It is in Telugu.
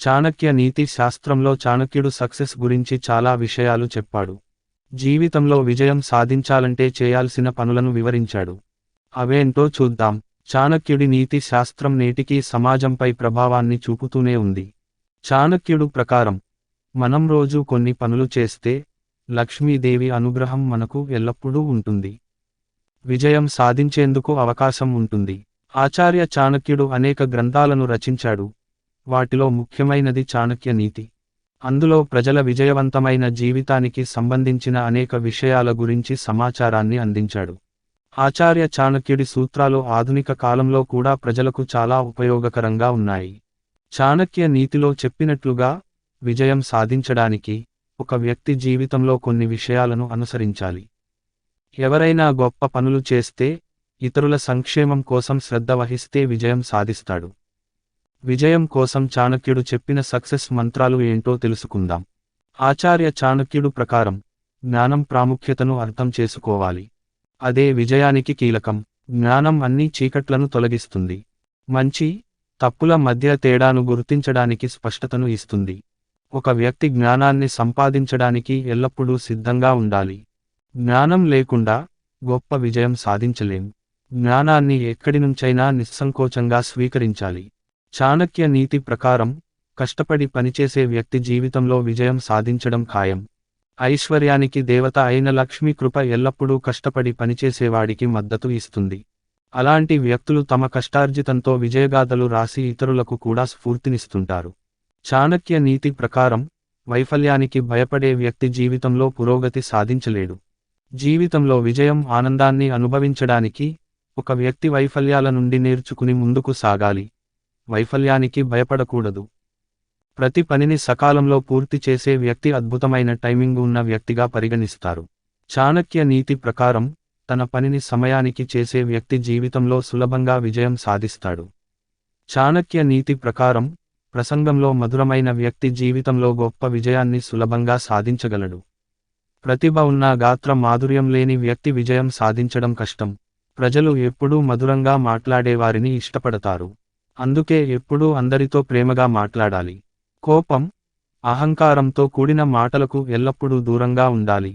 చాణక్య నీతి శాస్త్రంలో చాణక్యుడు సక్సెస్ గురించి చాలా విషయాలు చెప్పాడు. జీవితంలో విజయం సాధించాలంటే చేయాల్సిన పనులను వివరించాడు. అవేంటో చూద్దాం. చాణక్యుడి నీతి శాస్త్రం నేటికీ సమాజంపై ప్రభావాన్ని చూపుతూనే ఉంది. చాణక్యుడు ప్రకారం మనం రోజు కొన్ని పనులు చేస్తే లక్ష్మీదేవి అనుగ్రహం మనకు ఎల్లప్పుడూ ఉంటుంది. విజయం సాధించేందుకు అవకాశం ఉంటుంది. ఆచార్య చాణక్యుడు అనేక గ్రంథాలను రచించాడు. వాటిలో ముఖ్యమైనది చాణక్య నీతి. అందులో ప్రజల విజయవంతమైన జీవితానికి సంబంధించిన అనేక విషయాల గురించి సమాచారాన్ని అందించాడు. ఆచార్య చాణక్యుడి సూత్రాలు ఆధునిక కాలంలో కూడా ప్రజలకు చాలా ఉపయోగకరంగా ఉన్నాయి. చాణక్య నీతిలో చెప్పినట్లుగా విజయం సాధించడానికి ఒక వ్యక్తి జీవితంలో కొన్ని విషయాలను అనుసరించాలి. ఎవరైనా గొప్ప పనులు చేస్తే ఇతరుల సంక్షేమం కోసం శ్రద్ధ వహిస్తే విజయం సాధిస్తాడు. విజయం కోసం చాణక్యుడు చెప్పిన సక్సెస్ మంత్రాలు ఏంటో తెలుసుకుందాం. ఆచార్య చాణక్యుడు ప్రకారం జ్ఞానం ప్రాముఖ్యతను అర్థం చేసుకోవాలి. అదే విజయానికి కీలకం. జ్ఞానం అన్ని చీకట్లను తొలగిస్తుంది. మంచి తప్పుల మధ్య తేడాను గుర్తించడానికి స్పష్టతను ఇస్తుంది. ఒక వ్యక్తి జ్ఞానాన్ని సంపాదించడానికి ఎల్లప్పుడూ సిద్ధంగా ఉండాలి. జ్ఞానం లేకుండా గొప్ప విజయం సాధించలేం. జ్ఞానాన్ని ఎక్కడి నుంచైనా నిస్సంకోచంగా స్వీకరించాలి. చాణక్య నీతి ప్రకారం కష్టపడి పనిచేసే వ్యక్తి జీవితంలో విజయం సాధించడం ఖాయం. ఐశ్వర్యానికి దేవత అయిన లక్ష్మి కృప ఎల్లప్పుడూ కష్టపడి పనిచేసేవాడికి మద్దతు ఇస్తుంది. అలాంటి వ్యక్తులు తమ కష్టార్జితంతో విజయగాథలు రాసి ఇతరులకు కూడా స్ఫూర్తినిస్తుంటారు. చాణక్య నీతి ప్రకారం వైఫల్యానికి భయపడే వ్యక్తి జీవితంలో పురోగతి సాధించలేడు. జీవితంలో విజయం ఆనందాన్ని అనుభవించడానికి ఒక వ్యక్తి వైఫల్యాల నుండి నేర్చుకుని ముందుకు సాగాలి. వైఫల్యానికి భయపడకూడదు. ప్రతి పనిని సకాలంలో పూర్తి చేసే వ్యక్తి అద్భుతమైన టైమింగ్ ఉన్న వ్యక్తిగా పరిగణిస్తారు. చాణక్య నీతి ప్రకారం తన పనిని సమయానికి చేసే వ్యక్తి జీవితంలో సులభంగా విజయం సాధిస్తాడు. చాణక్య నీతి ప్రకారం ప్రసంగంలో మధురమైన వ్యక్తి జీవితంలో గొప్ప విజయాన్ని సులభంగా సాధించగలడు. ప్రతిభ ఉన్న గాత్ర మాధుర్యం లేని వ్యక్తి విజయం సాధించడం కష్టం. ప్రజలు ఎప్పుడూ మధురంగా మాట్లాడేవారిని ఇష్టపడతారు. అందుకే ఎప్పుడూ అందరితో ప్రేమగా మాట్లాడాలి. కోపం అహంకారంతో కూడిన మాటలకు ఎల్లప్పుడూ దూరంగా ఉండాలి.